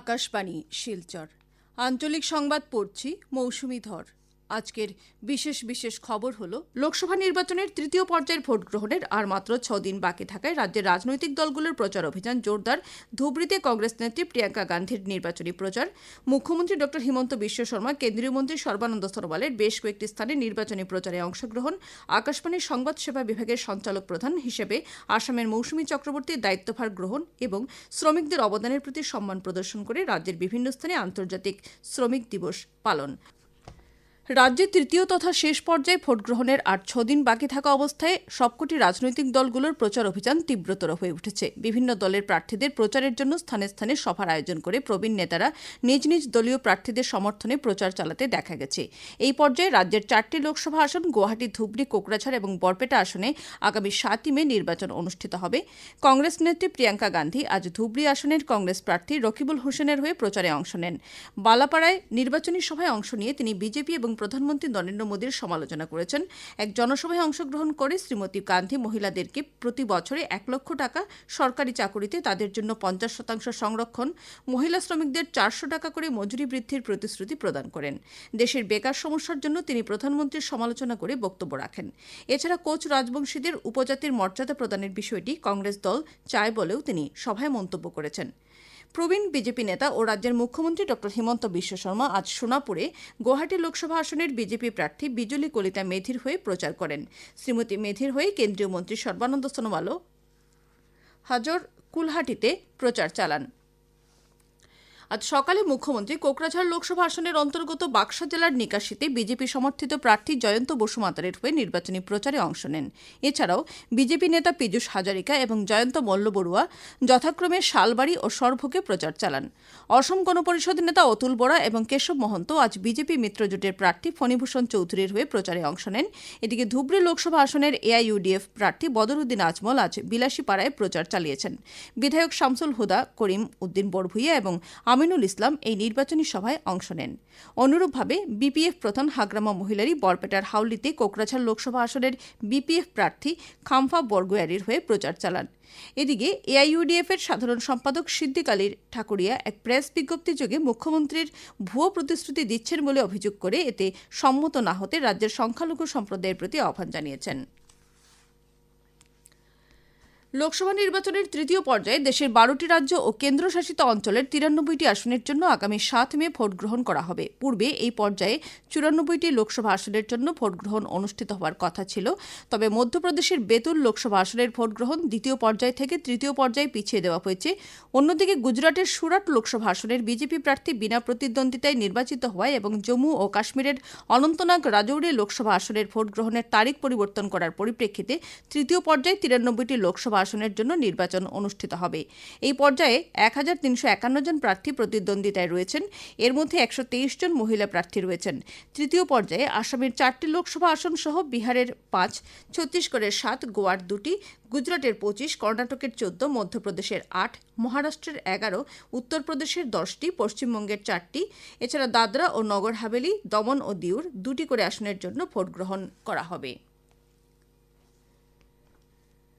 আকাশবাণী শিলচর। আঞ্চলিক সংবাদ পড়ছি মৌসুমি ধর। আজকের বিশেষ বিশেষ খবর হল, লোকসভা নির্বাচনের তৃতীয় পর্যায়ের ভোট গ্রহণের আর মাত্র ছ দিন বাকি থাকায় রাজ্যের রাজনৈতিক দলগুলোর প্রচার অভিযান জোরদার। ধুবড়িতে কংগ্রেস নেত্রী প্রিয়াঙ্কা গান্ধীর নির্বাচনী প্রচার। মুখ্যমন্ত্রী ড. হিমন্ত বিশ্ব শর্মা, কেন্দ্রীয় মন্ত্রী সর্বানন্দ সনোয়ালের বেশ কয়েকটি স্থানে নির্বাচনী প্রচারে অংশগ্রহণ। আকাশবাণীর সংবাদ সেবা বিভাগের সঞ্চালক প্রধান হিসেবে আসামের মৌসুমী চক্রবর্তীর দায়িত্বভার গ্রহণ এবং শ্রমিকদের অবদানের প্রতি সম্মান প্রদর্শন করে রাজ্যের বিভিন্ন স্থানে আন্তর্জাতিক শ্রমিক দিবস পালন। রাজ্যে তৃতীয় তথা শেষ পর্যায়ে ভোট গ্রহণের আর ছদিন বাকি থাকা অবস্থায় সবকটি রাজনৈতিক দলগুলোর প্রচার অভিযান তীব্রতর হয়ে উঠেছে। বিভিন্ন দলের প্রার্থীদের প্রচারের জন্য স্থানে স্থানে সভার আয়োজন করে প্রবীণ নেতারা নিজ নিজ দলীয় প্রার্থীদের সমর্থনে প্রচার চালাতে দেখা গেছে। এই পর্যায়ে রাজ্যের চারটি লোকসভা আসন, গুয়াহাটি, ধুবড়ি, কোকরাঝাড় এবং বরপেটা আসনে আগামী সাতই মে নির্বাচন অনুষ্ঠিত হবে। কংগ্রেস নেত্রী প্রিয়াঙ্কা গান্ধী আজ ধুবড়ি আসনের কংগ্রেস প্রার্থী রকিবুল হোসেনের হয়ে প্রচারে অংশ নেন। বালাপাড়ায় নির্বাচনী সভায় অংশ নিয়ে তিনি বিজেপি এবং প্রধানমন্ত্রী নরেন্দ্র মোদীর সমালোচনা করেছেন। এক জনসভায় অংশগ্রহণ করে শ্রীমতী গান্ধী মহিলাদেরকে প্রতি বছরে এক লক্ষ টাকা সরকারি চাকুরিতে তাদের জন্য পঞ্চাশ শতাংশ সংরক্ষণ, মহিলা শ্রমিকদের চারশো টাকা করে মজুরি বৃদ্ধির প্রতিশ্রুতি প্রদান করেন। দেশের বেকার সমস্যার জন্য তিনি প্রধানমন্ত্রীর সমালোচনা করে বক্তব্য রাখেন। এছাড়া কোচ রাজবংশীদের উপজাতির মর্যাদা প্রদানের বিষয়টি কংগ্রেস দল চায় বলেও তিনি সভায় মন্তব্য করেছেন। প্রবীণ বিজেপি নেতা ও রাজ্যের মুখ্যমন্ত্রী ডক্টর হিমন্ত বিশ্ব শর্মা আজ সোনাপুরে গুয়াহাটি লোকসভা আসনের বিজেপি প্রার্থী বিজলি কলিতা মেধির হয়ে প্রচার করেন। শ্রীমতী মেধির হয়ে কেন্দ্রীয় মন্ত্রী সর্বানন্দ সোনোয়ালও হাজর কুলহাটিতে প্রচার চালান। আজ সকালে মুখ্যমন্ত্রী কোকরাঝাড় লোকসভা আসনের অন্তর্গত বাক্সা জেলার নিকাশিতে বিজেপি সমর্থিত প্রার্থী জয়ন্ত বসুমাতারের হয়ে নির্বাচনী প্রচারে অংশ নেন। এছাড়াও বিজেপি নেতা পীযূষ হাজারিকা এবং জয়ন্ত মল্ল বড়ুয়া যথাক্রমে শালবাড়ি ও সরভোগে প্রচার চালান। অসম গণপরিষদ নেতা অতুল বরা এবং কেশব মহন্ত আজ বিজেপি মিত্রজোটের প্রার্থী ফণীভূষণ চৌধুরীর হয়ে প্রচারে অংশ নেন। এদিকে ধুবড়ী লোকসভা আসনের এআইইউডিএফ প্রার্থী বদরুদ্দিন আজমল আজ বিলাসীপাড়ায় প্রচার চালিয়েছেন। বিধায়ক শামসুল হুদা, করিম উদ্দিন বড়ভুইয়া এবং আমিনুল ইসলাম এই নির্বাচনী সভায় অংশ নেন। অনুরূপভাবে বিপিএফ প্রধান হাগ্রামা মহিলারি বরপেটার হাউলিতে কোকরাঝাড় লোকসভা আসনের বিপিএফ প্রার্থী খামফা বরগোয়ারির হয়ে প্রচার চালান। এদিকে এআইইউডিএফ এর সাধারণ সম্পাদক সিদ্দিক আলীর ঠাকুরিয়া এক প্রেস বিজ্ঞপ্তি যোগে মুখ্যমন্ত্রীর ভুয়ো প্রতিশ্রুতি দিচ্ছেন বলে অভিযোগ করে এতে সম্মত না হতে রাজ্যের সংখ্যালঘু সম্প্রদায়ের প্রতি আহ্বান জানিয়েছেন। লোকসভা নির্বাচনের তৃতীয় পর্যায়ে দেশের বারোটি রাজ্য ও কেন্দ্রশাসিত অঞ্চলের তিরানব্বইটি আসনের জন্য আগামী সাত মে ভোট গ্রহণ করা হবে। পূর্বে এই পর্যায়ে চুরানব্বইটি লোকসভা আসনের জন্য ভোট গ্রহণ অনুষ্ঠিত হওয়ার কথা ছিল। তবে মধ্যপ্রদেশের বেতুল লোকসভা আসনের ভোট গ্রহণ দ্বিতীয় পর্যায় থেকে তৃতীয় পর্যায়ে পিছিয়ে দেওয়া হয়েছে। অন্যদিকে গুজরাটের সুরাট লোকসভা আসনের বিজেপি প্রার্থী বিনা প্রতিদ্বন্দ্বিতায় নির্বাচিত হওয়ায় এবং জম্মু ও কাশ্মীরের অনন্তনাগ রাজৌরি লোকসভা আসনের ভোট গ্রহণের তারিখ পরিবর্তন করার পরিপ্রেক্ষিতে তৃতীয় পর্যায়ে তিরানব্বইটি লোকসভা আসনের জন্য নির্বাচন অনুষ্ঠিত হবে। এই পর্যায়ে এক হাজার তিনশো একান্ন জন প্রার্থী প্রতিদ্বন্দ্বিতায় রয়েছেন। এর মধ্যে একশো তেইশ জন মহিলা প্রার্থী রয়েছেন। তৃতীয় পর্যায়ে আসামের চারটি লোকসভা আসন সহ বিহারের পাঁচ, ছত্তিশগড়ের সাত, গোয়ার দুটি, গুজরাটের পঁচিশ, কর্ণাটকের চোদ্দ, মধ্যপ্রদেশের আট, মহারাষ্ট্রের এগারো, উত্তরপ্রদেশের দশটি, পশ্চিমবঙ্গের চারটি। এছাড়া দাদরা ও নগর হাভেলি, দমন ও দিউর দুটি করে আসনের জন্য ভোট গ্রহণ করা হবে।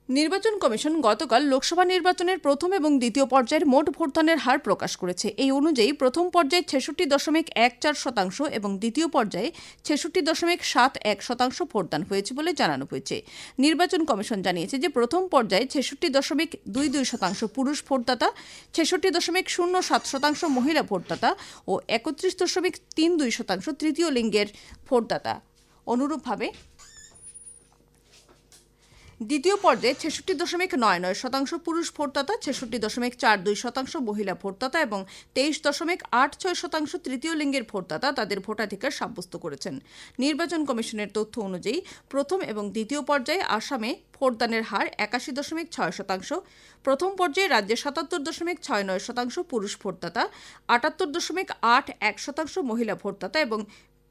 নির্বাচন কমিশন গতকাল লোকসভা নির্বাচনের প্রথম এবং দ্বিতীয় পর্যায়ের মোট ভোটদানের হার প্রকাশ করেছে। এই অনুযায়ী প্রথম পর্যায়ে ছেষট্টি দশমিক এক চার শতাংশ এবং দ্বিতীয় পর্যায়ে ছেষট্টি দশমিক সাত এক শতাংশ ভোটদান হয়েছে বলে জানানো হয়েছে। নির্বাচন কমিশন জানিয়েছে যে প্রথম পর্যায়ে ছেষট্টি দশমিক দুই দুই শতাংশ পুরুষ ভোটদাতা, ছেষট্টি দশমিক শূন্য সাত শতাংশ মহিলা ভোটদাতা ও একত্রিশ দশমিক তিন দুই শতাংশ তৃতীয় লিঙ্গের ভোটদাতা। অনুরূপভাবে দ্বিতীয় পর্যায়ে ছেষট্টি দশমিক নয় নয় শতাংশ পুরুষ ভোটদাতা, ছেষট্টি দশমিক চার দুই শতাংশ মহিলা ভোটদাতা এবং তেইশ দশমিক আট ছয় শতাংশ তৃতীয় লিঙ্গের ভোটদাতা তাদের ভোটাধিকার সাব্যস্ত করেছেন। নির্বাচন কমিশনের তথ্য অনুযায়ী প্রথম এবং দ্বিতীয় পর্যায়ে আসামে ভোটদানের হার একাশি দশমিক ছয় শতাংশ, প্রথম পর্যায়ে রাজ্যে সাতাত্তর দশমিক ছয় নয় শতাংশ পুরুষ ভোটদাতা, আটাত্তর দশমিক আট এক শতাংশ মহিলা ভোটদাতা এবং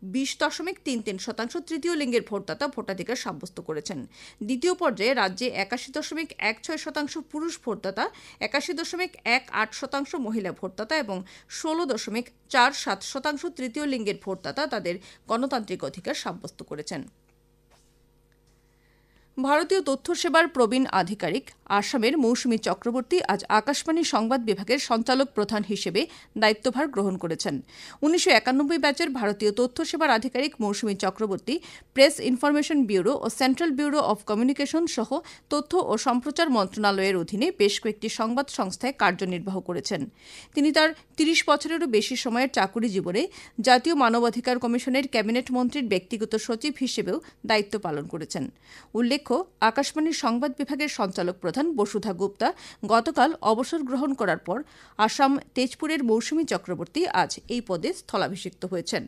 বিশ দশমিক তিন তিন শতাংশ তৃতীয় লিঙ্গের ভোটদাতা ভোটাধিকার সাব্যস্ত করেছেন। দ্বিতীয় পর্যায়ে রাজ্যে একাশি দশমিক এক ছয় শতাংশ পুরুষ ভোটদাতা, একাশি দশমিক এক আট শতাংশ মহিলা ভোটদাতা এবং ষোলো দশমিক চার সাত শতাংশ তৃতীয় লিঙ্গের ভোটদাতা তাদের গণতান্ত্রিক অধিকার সাব্যস্ত করেছেন। ভারতীয় তথ্য সেবার প্রবীণ আধিকারিক, আসামের মৌসুমী চক্রবর্তী আজ আকাশবাণী সংবাদ বিভাগের সঞ্চালক প্রধান হিসেবে দায়িত্বভার গ্রহণ করেছেন। উনিশশো একানব্বই ব্যাচের ভারতীয় তথ্য সেবার আধিকারিক Mousumi Chakraborty, press information bureau O central bureau of communication সহ তথ্য ও সম্প্রচার মন্ত্রণালয়ের অধীনে বেশ কয়েকটি সংবাদ সংস্থায় কার্যনির্বাহ করেছেন। তিনি তার তিরিশ বছরেরও বেশি সময়ের চাকুরি জীবনে জাতীয় মানবাধিকার কমিশনের ক্যাবিনেট মন্ত্রীর ব্যক্তিগত সচিব হিসেবেও দায়িত্ব পালন করেছেন। উল্লেখ্য, আকাশবাণীর সংবাদ বিভাগের সঞ্চালক প্রধান বসুধা গুপ্তা গতকাল অবসর গ্রহণ করার পর আসাম তেজপুরের মৌসুমী চক্রবর্তী আজ এই পদে স্থলাভিষিক্ত হয়েছেন।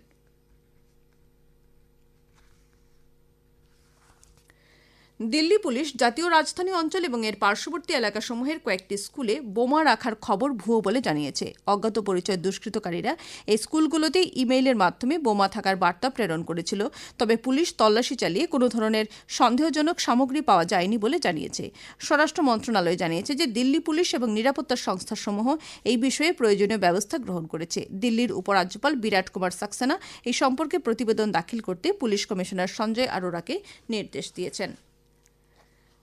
দিল্লি পুলিশ জাতীয় রাজধানী অঞ্চল এবং এর পার্শ্ববর্তী এলাকাসমূহের কয়েকটি স্কুলে বোমা রাখার খবর ভুয়ো বলে জানিয়েছে। অজ্ঞাত পরিচয় দুষ্কৃতকারীরা এই স্কুলগুলোতে ইমেইলের মাধ্যমে বোমা থাকার বার্তা প্রেরণ করেছিল। তবে পুলিশ তল্লাশি চালিয়ে কোনো ধরনের সন্দেহজনক সামগ্রী পাওয়া যায়নি বলে জানিয়েছে। স্বরাষ্ট্র মন্ত্রণালয় জানিয়েছে যে দিল্লি পুলিশ এবং নিরাপত্তা সংস্থাসমূহ এই বিষয়ে প্রয়োজনীয় ব্যবস্থা গ্রহণ করেছে। দিল্লির উপরাজ্যপাল বিরাট কুমার সাক্সেনা এই সম্পর্কে প্রতিবেদন দাখিল করতে পুলিশ কমিশনার সঞ্জয় আরোরাকে নির্দেশ দিয়েছেন।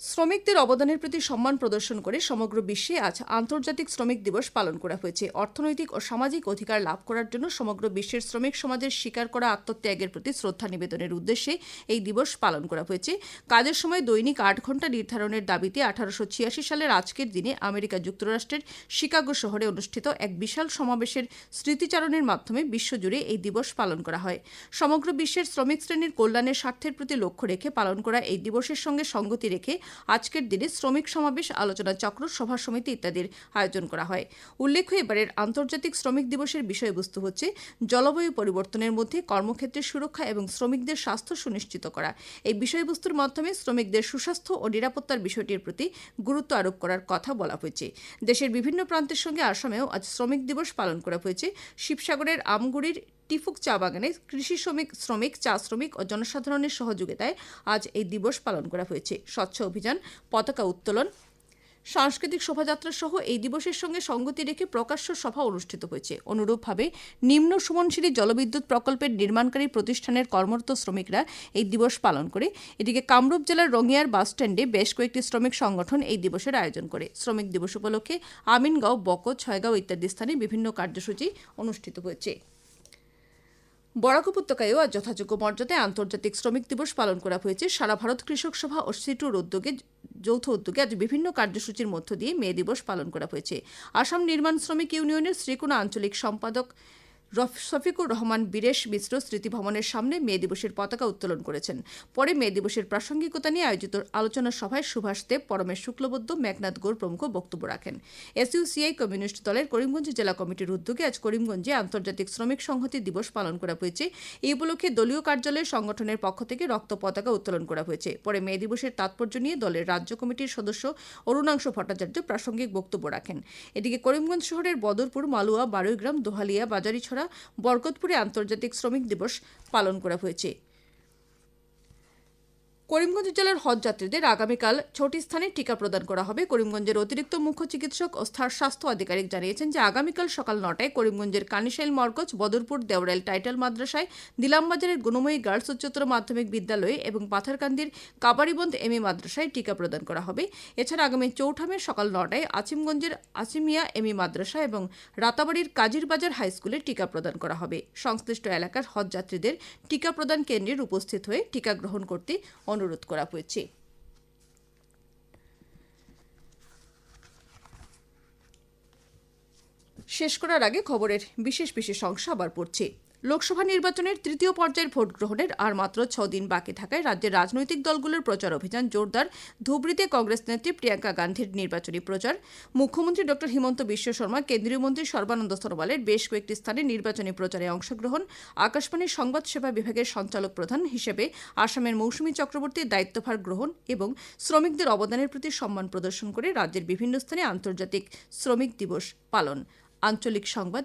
শ্রমিকদের অবদানের প্রতি সম্মান প্রদর্শন করে সমগ্র বিশ্বে আজ আন্তর্জাতিক শ্রমিক দিবস পালন করা হয়েছে। অর্থনৈতিক ও সামাজিক অধিকার লাভ করার জন্য সমগ্র বিশ্বের শ্রমিক সমাজের স্বীকার করা আত্মত্যাগের প্রতি শ্রদ্ধা নিবেদনের উদ্দেশ্যে এই দিবস পালন করা হয়েছে। কাজের সময় দৈনিক আট ঘণ্টা নির্ধারণের দাবিতে আঠারোশো ছিয়াশি সালের আজকের দিনে আমেরিকা যুক্তরাষ্ট্রের শিকাগো শহরে অনুষ্ঠিত এক বিশাল সমাবেশের স্মৃতিচারণের মাধ্যমে বিশ্বজুড়ে এই দিবস পালন করা হয়। সমগ্র বিশ্বের শ্রমিক শ্রেণির কল্যাণের স্বার্থের প্রতি লক্ষ্য রেখে পালন করা এই দিবসের সঙ্গে সঙ্গতি রেখে আজকের দিনে শ্রমিক সমাবেশ, আলোচনা চক্র, সভা সমিতি ইত্যাদির আয়োজন করা হয়। উল্লেখ্য, এবারের আন্তর্জাতিক শ্রমিক দিবসের বিষয়বস্তু হচ্ছে জলবায়ু পরিবর্তনের মধ্যে কর্মক্ষেত্রের সুরক্ষা এবং শ্রমিকদের স্বাস্থ্য সুনিশ্চিত করা। এই বিষয়বস্তুর মাধ্যমে শ্রমিকদের সুস্বাস্থ্য ও নিরাপত্তার বিষয়টির প্রতি গুরুত্ব আরোপ করার কথা বলা হয়েছে। দেশের বিভিন্ন প্রান্তের সঙ্গে আসামেও আজ শ্রমিক দিবস পালন করা হয়েছে। শিবসাগরের আমগুড়ির টিফুক চা বাগানে কৃষি শ্রমিক শ্রমিক, চা শ্রমিক ও জনসাধারণের সহযোগিতায় আজ এই দিবস পালন করা হয়েছে। স্বচ্ছ অভিযান, পতাকা উত্তোলন, সাংস্কৃতিক শোভাযাত্রা সহ এই দিবসের সঙ্গে সঙ্গতি রেখে প্রকাশ্য সভা অনুষ্ঠিত হয়েছে। অনুরূপভাবে নিম্ন সুমনশিরি জলবিদ্যুৎ প্রকল্পের নির্মাণকারী প্রতিষ্ঠানের কর্মরত শ্রমিকরা এই দিবস পালন করে। এদিকে কামরূপ জেলার রঙিয়ার বাসস্ট্যান্ডে বেশ কয়েকটি শ্রমিক সংগঠন এই দিবসের আয়োজন করে। শ্রমিক দিবস উপলক্ষে আমিনগাঁও, বকো, ছয়গাঁও ইত্যাদি স্থানে বিভিন্ন কার্যসূচি অনুষ্ঠিত হয়েছে। বরাক উপত্যকায়ও আজ যথাযোগ্য মর্যাদায় আন্তর্জাতিক শ্রমিক দিবস পালন করা হয়েছে। সারা ভারত কৃষক সভা ও সিটুর উদ্যোগে, যৌথ উদ্যোগে আজ বিভিন্ন কার্যসূচির মধ্য দিয়ে মে দিবস পালন করা হয়েছে। আসাম নির্মাণ শ্রমিক ইউনিয়নের শ্রীকোনা আঞ্চলিক সম্পাদক শফিকুর রহমান, বীরেশ মিশ্র স্মৃতি ভবনের সামনে মে দিবসের পতাকা উত্তোলন করেছেন। পরে মে দিবসের প্রাসঙ্গিকতা নিয়ে আয়োজিত আলোচনা সভায় সুভাষ দেব, পরমেশ শুক্লবদ্ধ মেঘনাথ গৌর প্রমুখ বক্তব্য রাখেন। এসইউসিআই কমিউনিস্ট দলের করিমগঞ্জ জেলা কমিটির উদ্যোগে আজ করিমগঞ্জে আন্তর্জাতিক শ্রমিক সংহতি দিবস পালন করা হয়েছে। এই উপলক্ষে দলীয় কার্যালয়ে সংগঠনের পক্ষ থেকে রক্ত পতাকা উত্তোলন করা হয়েছে। পরে মে দিবসের তাৎপর্য নিয়ে দলের রাজ্য কমিটির সদস্য অরুণাংশ ভট্টাচার্য প্রাসঙ্গিক বক্তব্য রাখেন। এদিকে করিমগঞ্জ শহরের বদরপুর, মালুয়া, বারুইগ্রাম, দোহালিয়া, বাজারিছড়া বরকতপুরে আন্তর্জাতিক শ্রমিক দিবস পালন করা হয়েছে। করিমগঞ্জ জেলার হজ যাত্রীদের আগামীকাল ছটি স্থানে টিকা প্রদান করা হবে। করিমগঞ্জের অতিরিক্ত মুখ্য চিকিৎসক ও স্থার স্বাস্থ্য আধিকারিক জানিয়েছেন যে আগামীকাল সকাল নটায় করিমগঞ্জের কানিশাইল মরকজ, বদরপুর দেওরাইল টাইটেল মাদ্রাসায় দিলামবাজারের গুণময়ী গার্লস উচ্চতর মাধ্যমিক বিদ্যালয়ে এবং পাথারকান্দির কাবারিবন্ধ এম এ মাদ্রাসায় টিকা প্রদান করা হবে। এছাড়া আগামী চৌঠা মে সকাল নটায় আজিমগঞ্জের আসিমিয়া এম এ মাদ্রাসা এবং রাতাবাড়ির কাজিরবাজার হাই স্কুলে টিকা প্রদান করা হবে। সংশ্লিষ্ট এলাকার হজ যাত্রীদের টিকা প্রদান কেন্দ্রে উপস্থিত হয়ে টিকা গ্রহণ করতে অনুরোধ করা হয়েছে। শেষ করার আগে খবরের বিশেষ বিশেষ অংশ আবার পড়ছে। লোকসভা নির্বাচনের তৃতীয় পর্যায়ের ভোট গ্রহণের আর মাত্র ছ দিন বাকি থাকায় রাজ্যের রাজনৈতিক দলগুলোর প্রচার অভিযান জোরদার। ধুবড়িতে কংগ্রেস নেত্রী প্রিয়াঙ্কা গান্ধীর নির্বাচনী প্রচার। মুখ্যমন্ত্রী ড হিমন্ত বিশ্ব শর্মা, কেন্দ্রীয় মন্ত্রী সর্বানন্দ সনোয়ালের বেশ কয়েকটি স্থানে নির্বাচনী প্রচারে অংশগ্রহণ। আকাশবাণীর সংবাদ সেবা বিভাগের সঞ্চালক প্রধান হিসেবে আসামের মৌসুমী চক্রবর্তীর দায়িত্বভার গ্রহণ এবং শ্রমিকদের অবদানের প্রতি সম্মান প্রদর্শন করে রাজ্যের বিভিন্ন স্থানে আন্তর্জাতিক শ্রমিক দিবস পালন। আঞ্চলিক সংবাদ